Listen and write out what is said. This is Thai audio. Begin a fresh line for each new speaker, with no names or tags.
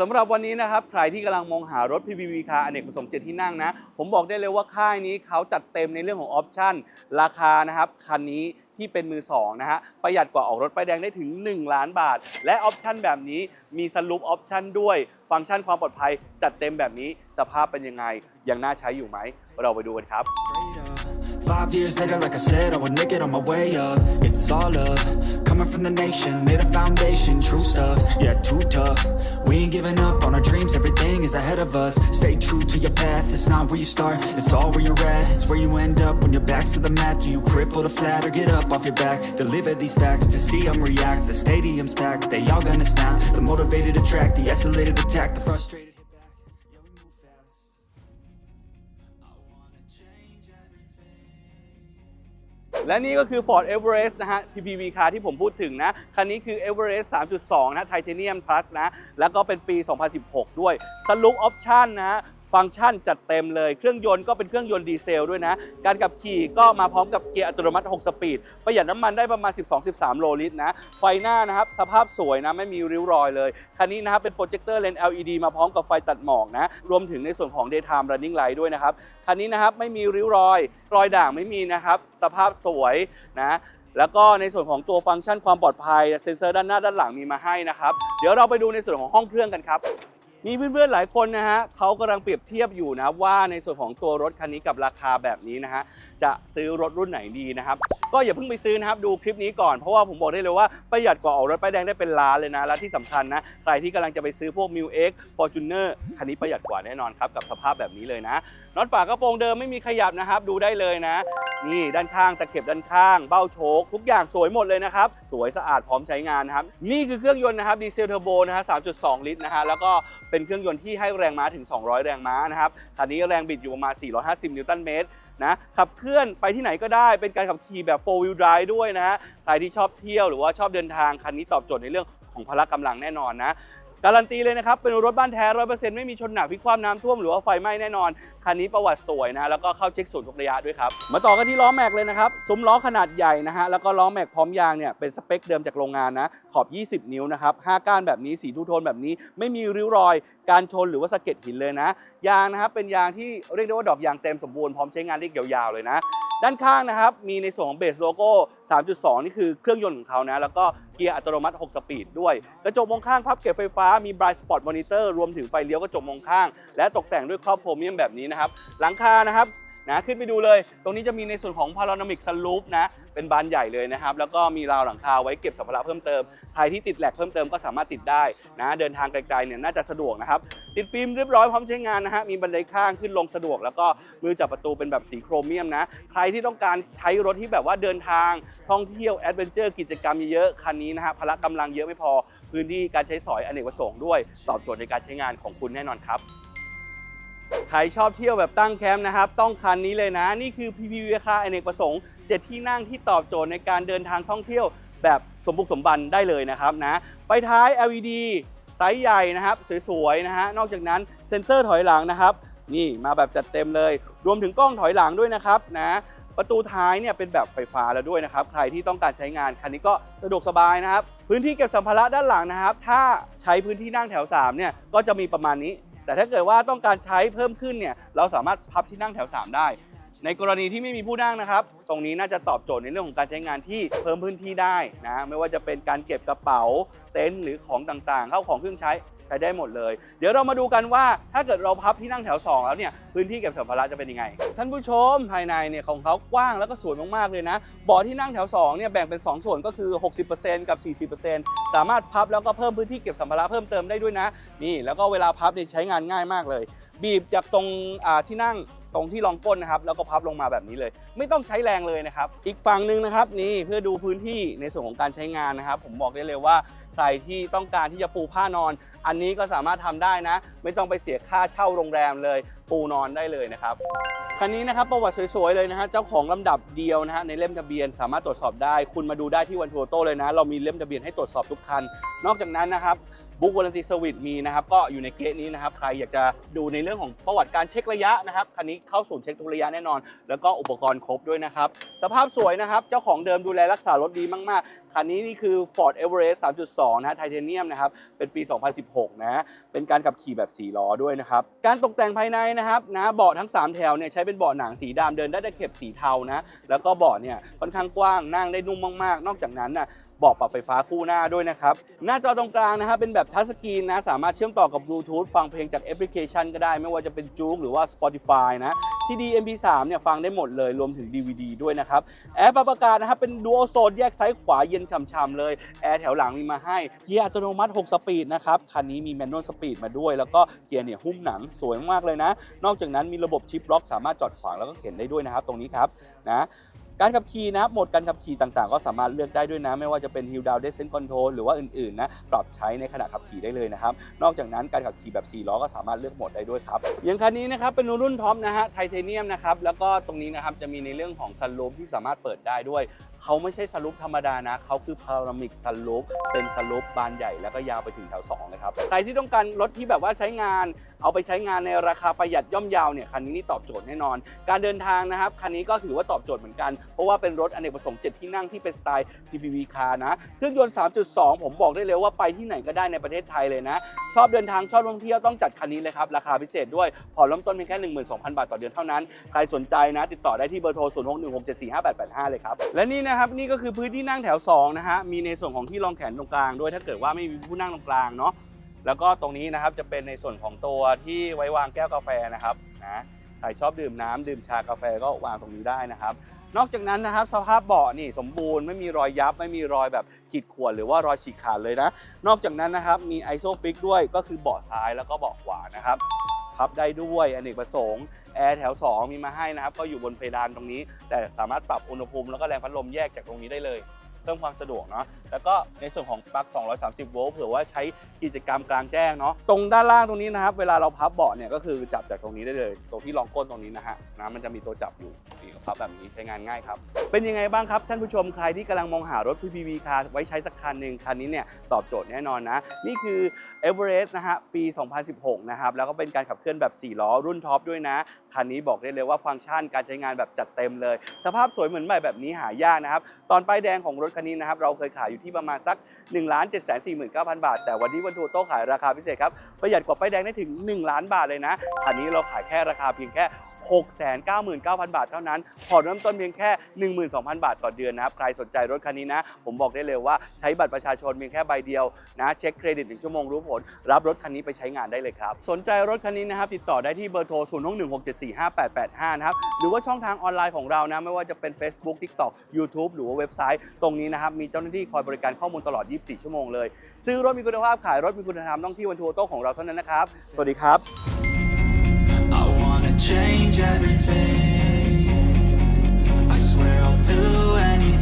สำหรับวันนี้นะครับใครที่กำลังมองหารถ PPV คาอเนกประสงค์7ที่นั่งนะ ผมบอกได้เลยว่าค่ายนี้เขาจัดเต็มในเรื่องของออปชั่น ราคานะครับ คันนี้ที่เป็นมือ2นะฮะประหยัดกว่าออกรถป้ายแดงได้ถึง 1 ล้านบาท และออปชั่นแบบนี้มีสลูปออปชั่นด้วย ฟังก์ชันความปลอดภัยจัดเต็มแบบนี้สภาพเป็นยังไงยังน่าใช้อยู่ไหม เราไปดูกันครับ
Five years later, like I said, I would make it on my way up. It's all love, coming from the nation, laid a foundation, true stuff. Yeah, too tough. We ain't giving up on our dreams, everything is ahead of us. Stay true to your path, it's not where you start, it's all where you're at. It's where you end up when your back's to the mat. Do you cripple or flat or get up off your back? Deliver these facts to see them react. The stadium's packed, they all gonna snap. The motivated attract, the isolated attack, the frustrated
และนี่ก็คือ Ford Everest นะฮะ PPV คาที่ผมพูดถึงนะ คันนี้คือ Everest 3.2 นะ Titanium Plus นะ แล้วก็เป็นปี 2016 ด้วยสลุกออปชั่นนะ ฟังก์ชันจัดเต็มเลย เครื่องยนต์ก็เป็นเครื่องยนต์ดีเซลด้วยนะ การขับขี่ก็มาพร้อมกับเกียร์อัตโนมัติ 6 สปีด ประหยัดน้ำมันได้ประมาณ 12-13 โลลิตรนะ ไฟหน้านะครับ สภาพสวยนะ ไม่มีริ้วรอยเลย คันนี้นะครับ เป็นโปรเจคเตอร์เลนส์ LED มาพร้อมกับไฟตัดหมอกนะ รวมถึงในส่วนของ daytime running light ด้วยนะครับ คันนี้นะครับไม่มีริ้วรอย รอยด่างไม่มีนะครับ สภาพสวยนะแล้วก็ในส่วนของตัวฟังก์ชันความปลอดภัยเซ็นเซอร์ด้านหน้าด้านหลังมีมาให้นะครับ เดี๋ยวเราไปดูในส่วนของห้องเครื่องกันครับ มีเพื่อนๆหลายคนนะฮะเขากำลังเปรียบเทียบอยู่นะว่าในส่วนของตัวรถคันนี้กับราคาแบบนี้นะฮะจะซื้อรถรุ่นไหนดีนะครับก็อย่าเพิ่งไปซื้อนะครับดูคลิปนี้ก่อนเพราะว่าผมบอกได้เลยว่าประหยัดกว่าออกรถป้ายแดงได้เป็นล้านเลยนะและที่สำคัญนะใครที่กำลังจะไปซื้อพวก m ิ X Fortuner คันนี้ประหยัดกว่าแน่นอนครับกับสภาพแบบนี้เลยนะน็อตฝากระโปรงเดิมไม่มีขยับนะครับดูได้เลยนะ นี่ด้านข้างตะเข็บด้านข้าง เบ้าโชคทุกอย่างสวยหมดเลยนะครับสวยสะอาดพร้อมใช้งานนะครับนี่คือเครื่องยนต์นะครับดีเซลเทอร์โบนะฮะ3.2 ลิตรนะฮะแล้วก็เป็นเครื่องยนต์ที่ให้แรงม้าถึง 200 แรงม้านะครับคันนี้แรงบิดอยู่ประมาณ 450 นิวตันเมตรนะขับเคลื่อนไปที่ไหนก็ได้เป็นการขับขี่แบบ 4 wheel drive ด้วยนะใครที่ชอบเที่ยวหรือว่าชอบเดินทางคันนี้ตอบโจทย์ในเรื่องของพละกำลังแน่นอนนะ การันตีเลยนะครับ เป็นรถบ้านแท้100%ไม่มีชนหนักพลิกคว่ำน้ำท่วมหรือว่าไฟไหม้แน่นอน คันนี้ประวัติสวยนะ แล้วก็เข้าเช็คศูนย์ทุกระยะด้วยครับ มาต่อกันที่ล้อแม็กเลยนะครับ ซุ้มล้อขนาดใหญ่นะฮะ แล้วก็ล้อแม็กพร้อมยางเนี่ย เป็นสเปคเดิมจากโรงงานนะ ขอบ 20 นิ้วนะครับ 5 ก้านแบบนี้ สีทูโทนแบบนี้ ไม่มีริ้วรอย การชนหรือว่าสะเก็ดหินเลยนะ ยางนะครับ เป็นยางที่เรียกได้ว่าดอกยางเต็มสมบูรณ์พร้อมใช้งานได้ยาวๆเลยนะ ด้านข้างนะครับ มีในส่วนของเบสโลโก้ 3.2 นี่คือเครื่องยนต์ของเขานะ แล้วก็เกียร์อัตโนมัติ 6 สปีดด้วย กระจกมองข้างพับเก็บไฟฟ้า มี Bright Spot Monitor รวมถึงไฟเลี้ยวกระจกมองข้าง และตกแต่งด้วยครอบโพรเมียมแบบนี้นะครับ หลังคานะครับ นะขึ้นไปดูเลย ตรงนี้จะมีในส่วนของ Panoramic Sunroof นะเป็นบานใหญ่เลยนะครับแล้วก็มีราวหลังคาไว้เก็บสัมภาระเพิ่มเติมใครที่ติดแหลกเพิ่มเติมก็สามารถติดได้นะเดินทางไกลๆเนี่ยน่าจะสะดวกนะครับติดฟิล์มเรียบร้อยพร้อมใช้งานนะฮะมีบันไดข้างขึ้นลงสะดวก แล้วก็มือจับประตูเป็นแบบสีโครเมียมนะใครที่ต้องการใช้รถที่แบบว่าเดินทางท่องเที่ยวแอดเวนเจอร์กิจกรรมเยอะๆคันนี้นะฮะพละกำลังเยอะไม่พอพื้นที่การใช้สอยอเนกประสงค์ด้วย ตอบโจทย์ในการใช้งานของคุณแน่นอนครับ ใครชอบเที่ยวแบบตั้งแคมป์นะครับ ต้องคันนี้เลยนะ นี่คือ PPV คาอเนกประสงค์7ที่นั่งที่ตอบโจทย์ในการเดินทางท่องเที่ยวแบบสมบุกสมบันได้เลยนะครับนะไฟท้าย LED ไซส์ใหญ่นะครับ สวยๆนะฮะนอกจากนั้นเซ็นเซอร์ถอยหลังนะครับ นี่มาแบบจัดเต็มเลย รวมถึงกล้องถอยหลังด้วยนะครับนะประตูท้ายเนี่ยเป็นแบบไฟฟ้าแล้วด้วยนะครับ ใครที่ต้องการใช้งานคันนี้ก็สะดวกสบายนะครับ พื้นที่เก็บสัมภาระด้านหลังนะครับ ถ้าใช้พื้นที่นั่งแถว3เนี่ยก็จะมีประมาณนี้ แต่ถ้าเกิดว่าต้องการใช้เพิ่มขึ้นเนี่ยเราสามารถพับที่นั่งแถว 3 ได้ ในกรณีที่ไม่มีผู้นั่งนะครับ ตรงนี้น่าจะตอบโจทย์ในเรื่องของการใช้งานที่เพิ่มพื้นที่ได้นะ ไม่ว่าจะเป็นการเก็บกระเป๋าเต็นท์หรือของต่างๆ เข้าของเครื่องใช้ใช้ได้หมดเลย เดี๋ยวเรามาดูกันว่าถ้าเกิดเราพับที่นั่งแถว 2 แล้วเนี่ยพื้นที่เก็บสัมภาระจะเป็นยังไง ท่านผู้ชมภายในเนี่ยของเขากว้างแล้วก็สวยมากๆเลยนะเบาะที่นั่งแถว2เนี่ยแบ่งเป็น 2 ส่วนก็คือ 60%กับ 40%สามารถพับแล้วก็เพิ่มพื้นที่เก็บสัมภาระเพิ่มเติมได้ด้วยนะนี่แล้วก็เวลาพับเนี่ยใช้งานง่ายมากเลย บีบจากตรงที่นั่ง ตรงที่รองก้นนะครับแล้วก็พับลงมาแบบนี้เลย ไม่ต้องใช้แรงเลยนะครับ อีกฝั่งหนึ่งนะครับนี่เพื่อดูพื้นที่ในส่วนของการใช้งานนะครับ ผมบอกได้เลยว่า ใครที่ต้องการที่จะปูผ้านอน อันนี้ก็สามารถทำได้นะ ไม่ต้องไปเสียค่าเช่าโรงแรมเลย ปูนอนได้เลยนะครับคันนี้นะครับประวัติสวยๆเลยนะฮะเจ้าของลำดับเดียวนะฮะในเล่มทะเบียนสามารถตรวจสอบได้ คุณมาดูได้ที่วันทัวโต้เลยนะ เรามีเล่มทะเบียนให้ตรวจสอบทุกคัน นอกจากนั้นนะครับบุ๊กวารันตีเซอร์วิสมีนะครับก็อยู่ในเกตนี้นะครับใครอยากจะดูในเรื่องของประวัติการเช็คระยะนะครับคันนี้เข้าศูนย์เช็คทุกระยะแน่นอน แล้วก็อุปกรณ์ครบด้วยนะครับสภาพสวยนะครับเจ้าของเดิมดูแลรักษารถดีมากๆคันนี้นี่คือ Ford Everest 3.2นะไทเทเนียมนะครับเป็นปี 2016 นะเป็นการขับขี่แบบ4ล้อด้วยนะครับการตกแต่งภายในนะครับนะเบาะทั้ง 3 แถวเนี่ยใช้เป็นเบาะหนังสีดำเดินได้ตะเข็บสีเทานะแล้วก็เบาะเนี่ยค่อนข้างกว้างนั่งได้นุ่มมากๆ นอกจากนั้นน่ะ บาะปรับไฟฟ้าคู่หน้าด้วยนะครับหน้าจอตรงกลางนะครับเป็นแบบทัชสกรีนนะสามารถเชื่อมต่อกับบลูทูธฟังเพลงจากแอปพลิเคชันก็ได้ไม่ว่าจะเป็นจู๊กหรือว่า Spotify นะ CD MP3 เนี่ยฟังได้หมดเลยรวมถึง DVD ด้วยนะครับแอร์ปรับอากาศนะครับเป็นดู a l โซนแยกซ้ายขวาเย็นฉ่ำๆเลยแอร์แถวหลังมีมาให้เกียร์อัตโนมัติ 6 สปีดนะครับคันนี้มีแมนนวลสปีดมาด้วย แล้วก็เกียร์เนี่ยหุ้มหนังสวยมากเลยนะ นอกจากนั้นมีระบบชิปล็อกสามารถจอดขวางแล้วก็เข็นได้ด้วยนะครับตรงนี้ครับนะ การขับขี่นะโหมดการขับขี่ต่างๆ ก็สามารถเลือกได้ด้วยนะ ไม่ว่าจะเป็น Hill Down Descent Control หรือว่าอื่นๆนะปรับใช้ในขณะขับขี่ได้เลยนะครับ นอกจากนั้นการขับขี่แบบ 4 ล้อก็สามารถเลือกโหมดได้ด้วยครับ อย่างคันนี้นะครับเป็นรุ่นท็อปนะฮะไทเทเนียมนะครับแล้วก็ตรงนี้นะครับจะมีในเรื่องของซันรูฟที่สามารถเปิดได้ด้วยเขาไม่ใช่ซันรูฟธรรมดานะเขาคือพารามิกซันรูฟเป็นซันรูฟบานใหญ่แล้วก็ยาวไปถึงแถว2เลยครับใครที่ต้องการรถที่แบบว่าใช้งาน เอาไปใช้งานในราคาประหยัดย่อมเยาวเนี่ยคันนี้นี่ตอบโจทย์แน่นอน การเดินทางนะครับคันนี้ก็ถือว่าตอบโจทย์เหมือนกัน เพราะว่าเป็นรถอเนกประสงค์7ที่นั่งที่เป็นสไตล์ PPV คาร์นะเครื่องยนต์ 3.2 ผมบอกได้เลยว่าไปที่ไหนก็ได้ในประเทศไทยเลยนะ ชอบเดินทางชอบท่องเที่ยวต้องจัดคันนี้เลยครับ ราคาพิเศษด้วยผ่อนเริ่มต้นเพียงแค่ 12,000 บาทต่อเดือนเท่านั้น ใครสนใจนะ ติดต่อได้ที่เบอร์โทร 0616745885 เลยครับ และนี่นะครับนี่ก็คือพื้นที่นั่งแถว2นะฮะมีในส่วนของที่รองแขนตรงกลางด้วยถ้าเกิดว่าไม่มีผู้นั่งตรงกลางเนาะ แล้วก็ตรงนี้นะครับจะเป็นในส่วนของตัวที่ไว้วางแก้วกาแฟนะครับนะใครชอบดื่มน้ำดื่มชากาแฟก็วางตรงนี้ได้นะครับ นอกจากนั้นนะครับสภาพเบาะนี่สมบูรณ์ไม่มีรอยยับ ไม่มีรอยแบบขีดข่วนหรือว่ารอยฉีกขาดเลยนะ นอกจากนั้นนะครับมีไอโซฟิกด้วยก็คือเบาะซ้ายแล้วก็เบาะขวานะครับพับได้ด้วยอเนกประสงค์แอร์แถว 2 มีมาให้นะครับ ก็อยู่บนเพดานตรงนี้ แต่สามารถปรับอุณหภูมิแล้วก็แรงพัดลมแยกจากตรงนี้ได้เลย เพิ่มความสะดวกเนาะแล้วก็ในส่วนของปลั๊ก 230 โวลต์เผื่อว่าใช้กิจกรรมกลางแจ้งเนาะตรงด้านล่างตรงนี้นะครับ เวลาเราพับเบาะเนี่ยก็คือจับจากตรงนี้ได้เลย ตรงที่รองก้นตรงนี้นะฮะนะมันจะมีตัวจับอยู่ พับแบบนี้ใช้งานง่ายครับ เป็นยังไงบ้างครับท่านผู้ชมใครที่กำลังมองหารถ PPV คาร์ไว้ใช้สักคันหนึ่งคันนี้เนี่ยตอบโจทย์แน่นอนนะ นี่คือ Everest นะฮะปี 2016 นะครับ แล้วก็เป็นการขับเคลื่อนแบบ 4 ล้อรุ่นท็อปด้วยนะ คันนี้บอกได้เลยว่าฟังก์ชันการใช้งานแบบจัดเต็มเลย สภาพสวยเหมือนใหม่แบบนี้หายากนะครับ ตอนป้ายแดงของรถคันนี้นะครับเราเคยขายอยู่ที่ประมาณสัก 1 7 4 9 0 0 0 บาท แต่วันนี้วันทัวร์โต้ขายราคาพิเศษครับประหยัดกว่าป้ายแดงได้ถึง 1 ล้านบาทเลยนะคันนี้เราขายแค่ราคาเพียงแค่ 699,000 บาทเท่านั้นผ่อนเริ่มต้นเพียงแค่ 12,000 บาทต่อเดือนนะครับ ใครสนใจรถคันนี้นะ ผมบอกได้เลยว่าใช้บัตรประชาชนเพียงแค่ใบเดียวนะ เช็คเครดิต 1 ชั่วโมงรู้ผล รับรถคันนี้ไปใช้งานได้เลยครับ สนใจรถคันนี้นะครับ ติดต่อได้ที่เบอร์โทร 0616745885 นะครับ หรือว่าช่องทางออนไลน์ของเรานะ ไม่ว่าจะเป็น Facebook TikTok YouTube หรือว่าเว็บไซต์ ตรงนี้นะครับ มีเจ้าหน้าที่คอยบริการข้อมูลตลอด 24 ชั่วโมงเลย ซื้อรถมีคุณภาพ ขายรถมีคุณธรรมต้องที่วันทัวร์โต้ของเราเท่านั้นนะครับ สวัสดีครับ
I wanna change everything